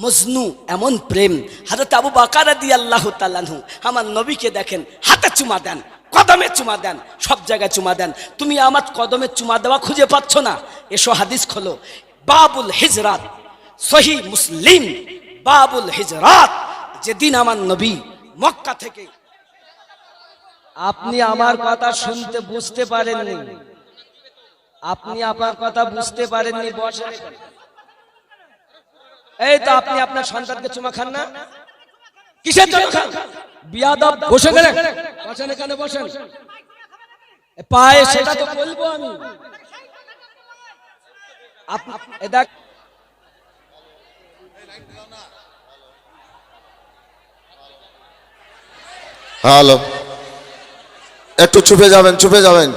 মজনু এমন প্রেম। হাজরত আবু বাকার দি আল্লাহ তাল্লাহু আমার নবীকে দেখেন, হাতে চুমা দেন, কদমে চুমা দেন, সব জায়গায় চুমা দেন। তুমি আমার কদমে চুমা দেওয়া খুঁজে পাচ্ছ না। এসো হাদিস খোলো। বাবুল হিজরাত, সহি মুসলিম বাবুল হিজরাত, যেদিন আমার নবী মক্কা থেকে আপনি আমার কথা শুনতে বুঝতে পারেননি। আপনি আপনার কথা বুঝতে পারেননি এখানে। এই তো আপনি আপনার সন্তানকে চুমা খান না? কিসের জন্য খান? বিয়াদব বসে গেলে। বসেন এখানে, বসেন। পায়ে সেটা তো বলব আমি। আপ- এ হ্যালো। একটু চুপে যাবেন চুপে যাবেন।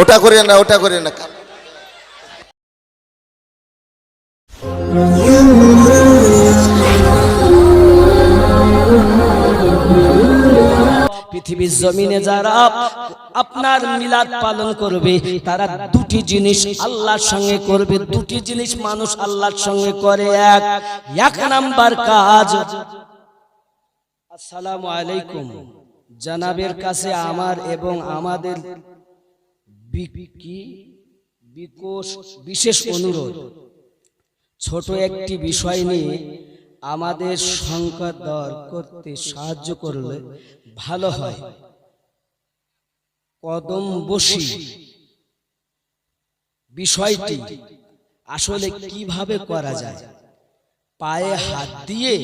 ওটা করে না, ওটা করে না। পৃথিবীর জমিনে যারা আপনার মিলাদ পালন করবে, তারা দুটি জিনিস আল্লাহর সঙ্গে করবে, দুটি জিনিস মানুষ আল্লাহর সঙ্গে করে, এক এক নাম্বার কাজ, আসসালামু আলাইকুম। জানাবের কাছে আমার এবং আমাদের বিশেষ অনুরোধ। ছোট একটি বিষয় নিয়ে আমাদের সংখ্যা দর করতে সাহায্য করলে ভালো হয়। কদম বসি। বিষয়টি আসলে কীভাবে করা যায়? পায়ে হাত দিয়ে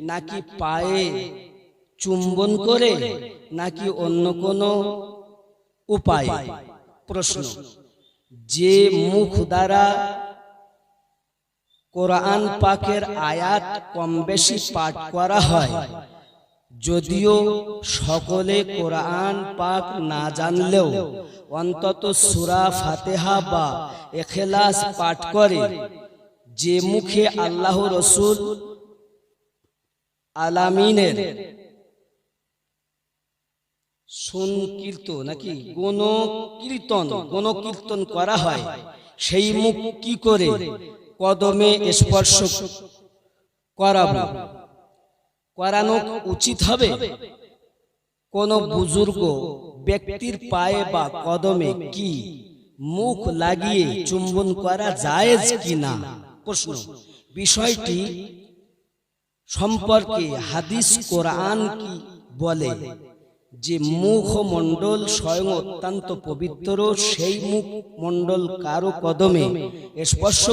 নাকি পায়ে চুম্বন করে নাকি অন্য কোনো উপায়? প্রশ্ন। যে মুখ দ্বারা কোরআন পাকের আয়াত কম বেশি পাঠ করা হয় যদিও সকলে কোরআন পাক না জানলেও অন্তত সুরা ফাতেহা বা এখেলাস পাঠ করে। যে মুখে আল্লাহ রসুল আলামিনের সংকীর্ত নাকি? গণ কীর্তন গণ কীর্তন করা হয়। সেই মুখ কি করে? কদমে স্পর্শ করাবো। করানো উচিত হবে? কোন বুজুর্গ ব্যক্তির পায়ে বা কদমে কি মুখ লাগিয়ে চুম্বন করা জায়েজ কি না? প্রশ্ন। বিষয়টি সম্পর্কে হাদিস কোরআন কি বলে। যে মুখমণ্ডল স্বয়ং অত্যন্ত পবিত্র, সেই মুখ মণ্ডল কারও কদমে স্পর্শ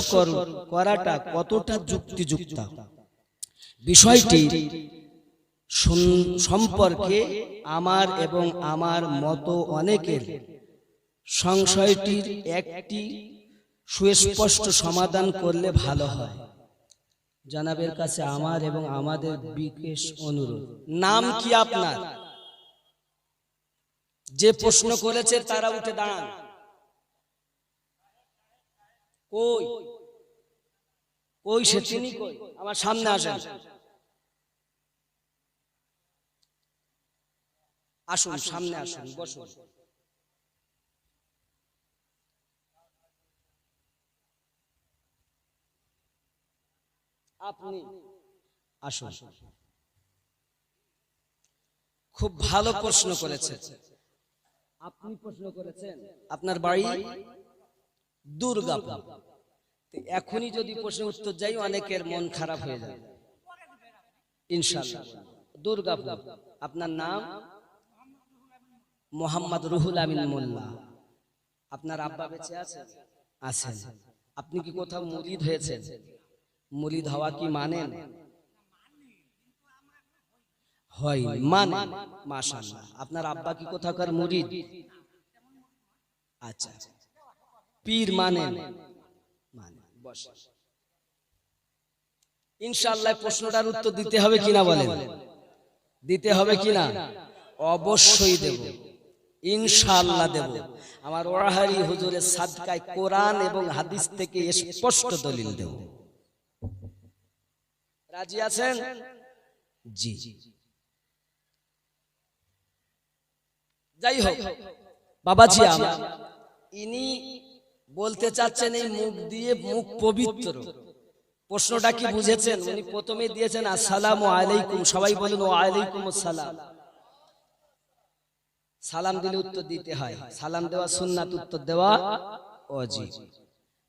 করাটা কতটা যুক্তিযুক্ত? বিষয়টি সম্পর্কে আমার এবং আমার মতো অনেকের। সংশয়টির একটি সুস্পষ্ট সমাধান করলে ভালো হয়। জানাবের কাছে আমার এবং আমাদের বিশেষ অনুরোধ। নাম কি আপনার? যে প্রশ্ন করেছে তারা উঠে দাঁড়ান। কই? কই সে তিনি? কই আমার সামনে আসেন। আসুন। সামনে আসুন বসুন। আপনি আসুন। খুব ভালো প্রশ্ন করেছেন আপনি প্রশ্ন করেছেন। আপনার বাড়ি? দুর্গাপুর। এখনই যদি প্রশ্ন উত্তর যাই অনেকের মন খারাপ হয়ে যাবে। ইনশাআল্লাহ। দুর্গাপুর। আপনার নাম? মোহাম্মদ রুহুল আমিন মোল্লা। আপনার আব্বা বেঁচে আছেন? আছেন। আপনি কি কোথাও মুরিদ হয়েছেন? মুরিদ হওয়া কি মানেন? হয় মানে মাশাআল্লাহ। আপনার আব্বা কি কোথাকার মুরিদ? আচ্ছা। পীর মানে বসে। ইনশাআল্লাহ প্রশ্নটার উত্তর দিতে হবে কিনা বলেন? দিতে হবে কিনা? অবশ্যই দেব। ইনশাআল্লাহ দেব। আমার ওরাহারি হুজুরের সাদকায় কোরআন এবং হাদিস থেকে স্পষ্ট দলিল দেব। রাজি আছেন? জি জি। যাই হোক বাবাজি আমার। ইনি বলতে চাচ্ছেন এই মুখ দিয়ে মুখ পবিত্র। প্রশ্নটা কি বুঝেছেন? উনি প্রথমে দিয়েছেন আসসালামু আলাইকুম। সবাই বলুন ও আলাইকুম আসসালাম। সালাম দিলে উত্তর দিতে হয়। সালাম দেওয়া সুন্নাত উত্তর দেওয়া অজি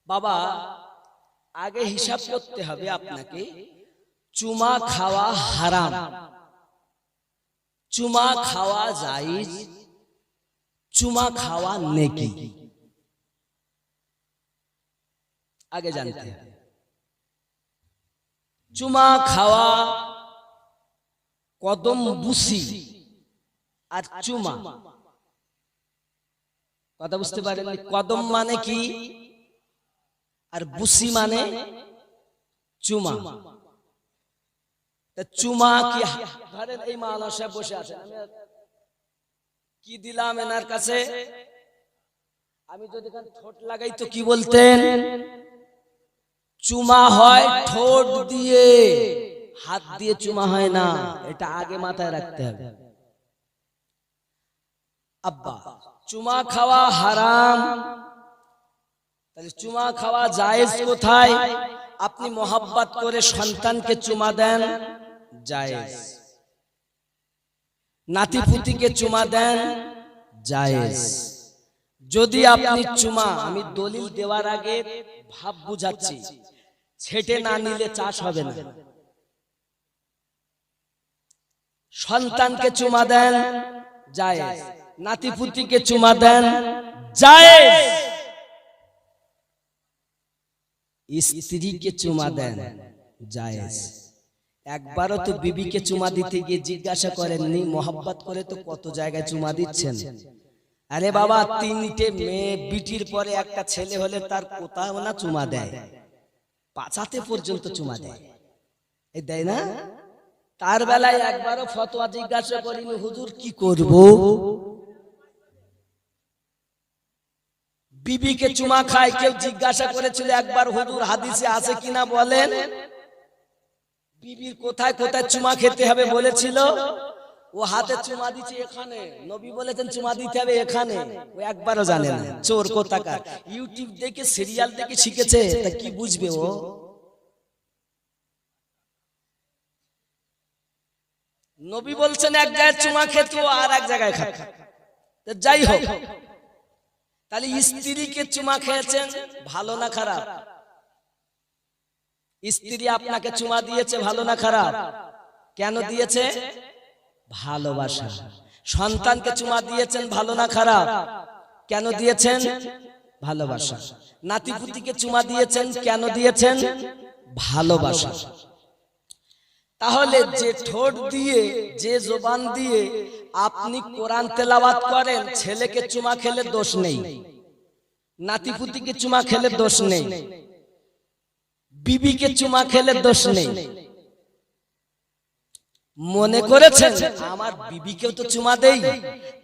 বাবা আগে হিসাব করতে হবে আপনাকে চুমা খাওয়া হারাম। চুমা খাওয়া জায়েজ চুমা খাওয়া নেকি? আগে জানতে। চুমা খাওয়া কদম বুসি আর চুমা। কথা বুঝতে পারেন কদম মানে কি? আর বুসি মানে চুমা। চুমা কি ধরেন এই সাহেব বসে আছেন। কি দিলাম এনার কাছে? আমি যদি ঠোঁট লাগাই তো কি বলতেন? চুমা হয় ঠোঁট দিয়ে। হাত দিয়ে চুমা হয় না, এটা আগে মাথায় রাখতে হবে। আব্বা, চুমা খাওয়া হারাম। তাহলে চুমা খাওয়া জায়েজ কোথায়? আপনি মোহাব্বত করে সন্তানকে চুমা দেন, জায়েজ। নাতি পুতিকে চুমা দেন জায়েজ। যদি আপনি চুমা আমি দলিল দেওয়ার আগে ভাব বুঝাচ্ছি। ছেটে না নিলে চাষ হবে না। সন্তানকে চুমা দেন জায়েজ। নাতি পুতিকে চুমা দেন জায়েজ। স্ত্রীকে চুমা দেন জায়েজ। একবারও তো বিবিকে চুমা দিতে গিয়ে জিজ্ঞাসা করেননি, মোহাব্বত করে তো কত জায়গায় চুমা দিচ্ছেন। আরে বাবা, তিনটে মেয়ে, বিটির পরে একটা ছেলে হলে তার কোথাও না চুমা দেয়। পাচাতে পর্যন্ত চুমা দেয়। এই দেয় না? তার বেলায় একবারও ফতোয়া জিজ্ঞাসা করিনি, হুজুর, কি করব? বিবিকে চুমা খায়, কেউ জিজ্ঞাসা করেছিল একবার, হুজুর, হাদিসে আছে কিনা বলেন? বিবির কোথায় কোথায় চুমা খেতে হবে বলেছিল? ও হাতে চুমা দিচ্ছে এখানে। নবী বলেছেন, চুমা দিতে হবে এখানে। ও একবারও জানে না। চোর কোথাকার। ইউটিউব দেখে, সিরিয়াল দেখে শিখেছে, তা কি বুঝবে ও? নবী বলছেন, এক জায়গায় চুমা খেতে আর এক জায়গায় তা যাই হোক। তাহলে স্ত্রীকে চুমা খেয়েছেন, ভালো না খারাপ? স্ত্রী আপনাকে চুমা দিয়েছে ভালো না খারাপ? কেন দিয়েছে? ভালোবাসা। সন্তানকে চুমা দিয়েছেন ভালো না খারাপ? কেন দিয়েছেন? ভালোবাসা। নাতিপুতিকে চুমা দিয়েছেন কেন দিয়েছেন? ভালোবাসা। তাহলে যে ঠোঁট দিয়ে যে জোবান দিয়ে আপনি কোরআন তেলাওয়াত করেন ছেলেকে চুমা খেলে দোষ নেই। নাতিপুতিকে চুমা খেলে দোষ নেই। বিবিকে চুমা খেলে দোষ নেই। মনে করেছেন আমার বিবিকেও তো চুমা দেই।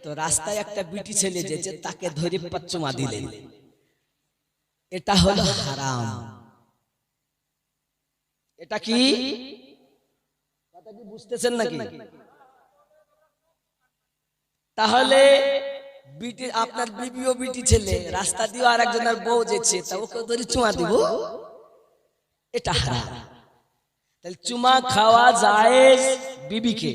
তো রাস্তায় একটা বিটি ছেলে যেছে তাকে ধরে চুমা দিলেন। এটা হলো হারাম। এটা কি? কথা কি? বুঝতেছেন নাকি? তাহলে বিটি আপনার বিবি ও বিটি ছেলে। রাস্তা দিয়ে আর একজনের বউ যেছে তা ওকে ধরে চুমা দিব? এটা হারাম। তাহলে চুমা খাওয়া জায়েজ বিবিকে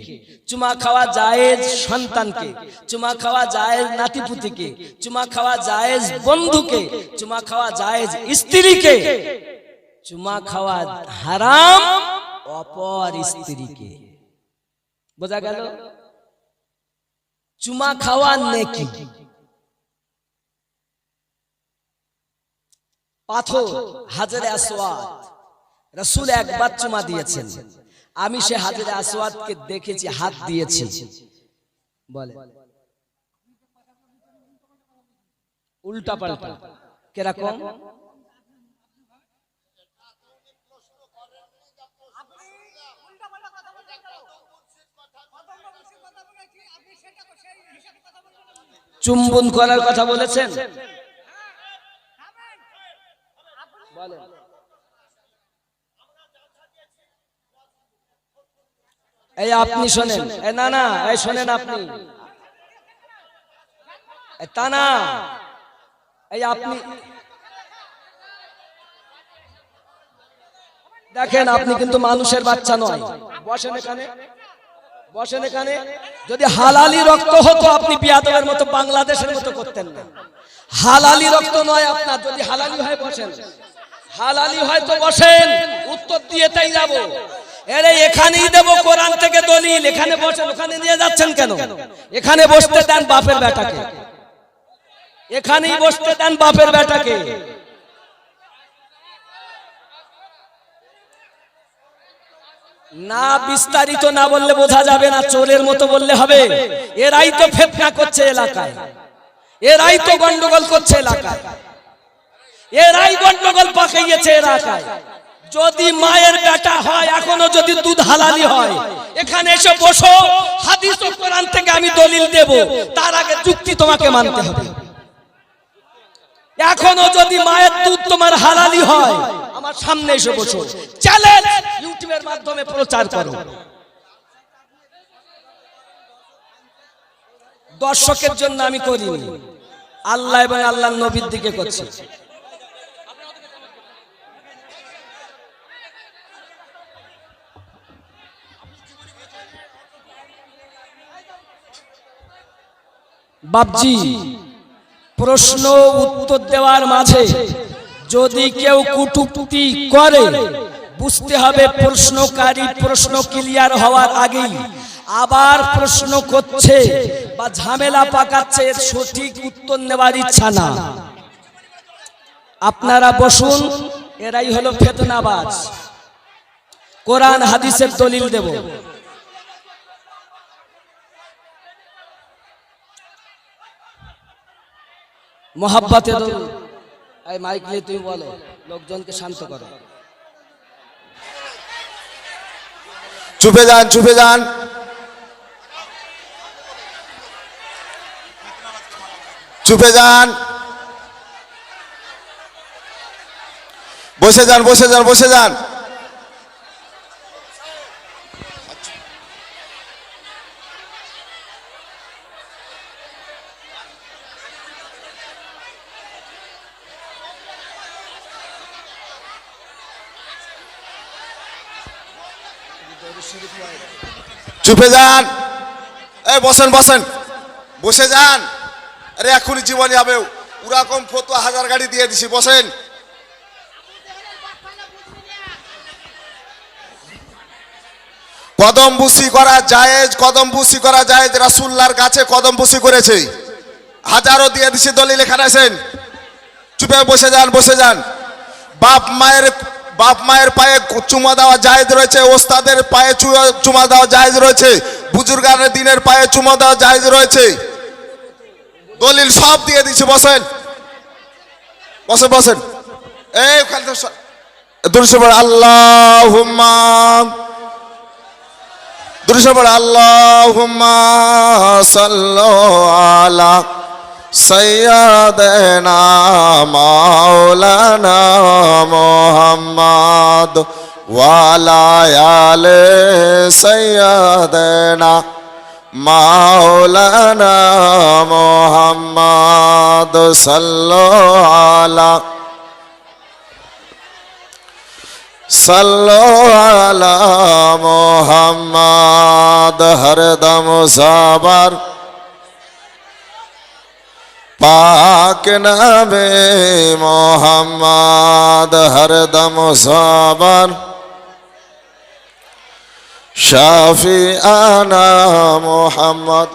চুমা খাওয়া জায়েজ সন্তানকে চুমা খাওয়া জায়েজ নাতিপুতিকে চুমা খাওয়া জায়েজ বন্ধুকে চুমা খাওয়া জায়েজ স্ত্রীকে চুমা খাওয়া হারাম অপর স্ত্রীকে। বোঝা গেল? চুমা খাওয়া নেকি। পাথর হাজারে আসওয়াদ রসুল একবার চুমা দিয়েছেন। আমি সে হাজারে আসওয়াদকে দেখেছি, হাত দিয়েছি। বলে। উল্টা পাল্টা। কীরকম? চুম্বন করার কথা বলেছেন? এই আপনি শোনেন। না না, এই শোনেন আপনি। তা না। এই আপনি দেখেন, আপনি কিন্তু মানুষের বাচ্চা নয়। বসেন এখানে। বসেন এখানে। যদি হালালি রক্ত হতো, আপনি বিয়াদবের মতো বাংলাদেশের মতো করতেন না। হালালি রক্ত নয় আপনার, যদি হালালি হয় বসেন। হালালি হয় তো বসেন। উত্তর দিয়ে তাই যাব। এখানেই থেকে যাচ্ছেন কেন? এখানে বাপের বেটাকে। এখানেই না বিস্তারিত না বললে বোঝা যাবে না, চোরের মতো বললে হবে। এরাই তো ফেতনা করছে এলাকায়। এরাই তো গন্ডগোল করছে এলাকায়। এরাই গন্ডগোল পাকাইয়েছে এলাকায়। যদি মায়ের বেটা হয়, এখনও যদি দুধ হালালি হয়, এখানে এসে বসো, হাদিস ও কোরআন থেকে আমি দলিল দেব, তার আগে যুক্তি তোমাকে মানতে হবে। এখনও যদি মায়ের দুধ তোমার হালালি হয়, আমার সামনে এসে বসো। চ্যালেঞ্জ ইউটিউবের মাধ্যমে প্রচার করো। দর্শকের জন্য আমি করিনি। আল্লাহ এবং আল্লাহ নবীর দিকে করছি। বাবজি প্রশ্ন উত্তর দেওয়ার মাঝে যদি কেউ কুটুক্তি করে, বুঝতে হবে প্রশ্নকারী প্রশ্ন ক্লিয়ার হওয়ার আগেই আবার প্রশ্ন করছে বা ঝামেলা পাকাচ্ছে সঠিক উত্তর নেওয়ার ইচ্ছা না। আপনারা বসুন, এরাই হলো ফেতনাবাজ। কোরআন, হাদিসের দলিল দেব। মোহাব্বতে এই মাইক নিয়ে তুমি বলো, লোকজনকে শান্ত করো। চুপে যান চুপে যান। চুপে যান। বসে যান বসে যান বসে যান। চুপে যান। এই, বসেন বসেন। বসে যান। আরে, এখনই জীবন যাবে। ওরকম ফটো হাজার গাড়ি দিয়ে দিছি, বসেন। কদম বুসি করা জায়েজ কদম বুসি করা জায়েজ। রাসুল্লার কাছে কদম বুসি করেছে। হাজারো দিয়ে দিছি, দলিল এখানে আছেন চুপে বসে যান বসে যান। বাপ মায়ের বাপ মায়ের পায়ে চুমা দেওয়া জায়েজ রয়েছে, ওস্তাদের পায়ে চুমা দেওয়া জায়েজ রয়েছে, বুজুর্গানের দিনের পায়ে চুমা দেওয়া জায়েজ রয়েছে। দলিল সব দিয়ে দিচ্ছে, বসেন। বসেন বসেন। এই পড়ে আল্লাহ পড়ে আল্লাহ সাল্লো আলা সৈয়দনা মাওলানা মোহাম্মদ ওয়ালায়ালে সৈয়দনা মাওলানা মোহাম্মদ সাল্লো আলা সাল্লো আলা মোহাম্মদ হরদম সাবার পাক নবে মোহাম্মদ হরদম সাবার শাফি আনা মোহাম্মদ।